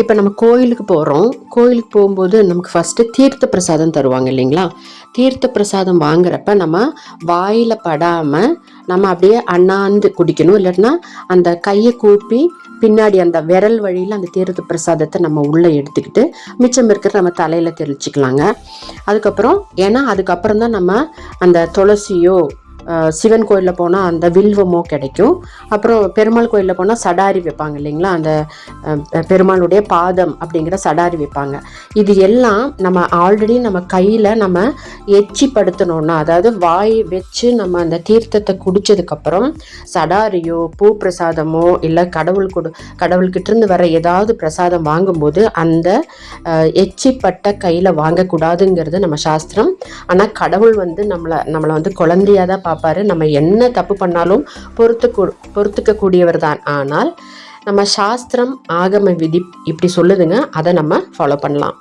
இப்போ நம்ம கோயிலுக்கு போகிறோம் கோயிலுக்கு போகும்போது நமக்கு ஃபஸ்ட்டு தீர்த்த பிரசாதம் தருவாங்க இல்லைங்களா? தீர்த்த பிரசாதம் வாங்குறப்ப நம்ம வாயில் படாமல் நம்ம அப்படியே அண்ணாந்து குடிக்கணும். இல்லைன்னா அந்த கையை கூப்பி பின்னாடி அந்த விரல் வழியில் அந்த தீர்த்த பிரசாதத்தை நம்ம உள்ளே எடுத்துக்கிட்டு மிச்சம் இருக்கிற நம்ம தலையில் தெளிச்சிக்கலாங்க. அதுக்கப்புறம் ஏன்னா அதுக்கப்புறம் தான் நம்ம அந்த துளசியோ சிவன் கோயிலில் போனால் அந்த வில்வமோ கிடைக்கும். அப்புறம் பெருமாள் கோயிலில் போனால் சடாரி வைப்பாங்க இல்லைங்களா? அந்த பெருமாளுடைய பாதம் அப்படிங்கிற சடாரி வைப்பாங்க. இது எல்லாம் நம்ம ஆல்ரெடி நம்ம கையில் நம்ம எச்சிப்படுத்தணும்னா அதாவது வாய் வச்சு நம்ம அந்த தீர்த்தத்தை குடித்ததுக்கப்புறம் சடாரியோ பூ பிரசாதமோ இல்லை கடவுள் கொடு கடவுள்கிட்டருந்து வர ஏதாவது பிரசாதம் வாங்கும்போது அந்த எச்சிப்பட்ட கையில் வாங்கக்கூடாதுங்கிறது நம்ம சாஸ்திரம். ஆனால் கடவுள் வந்து நம்மளை நம்மளை வந்து குழந்தையாக தான் பார்ப்பாரு. நம்ம என்ன தப்பு பண்ணாலும் பொறுத்து பொறுத்துக்க கூடியவர் தான் ஆனால் நம்ம சாஸ்திரம் ஆகம விதி இப்படி சொல்லுதுங்க. அதை நம்ம ஃபாலோ பண்ணலாம்.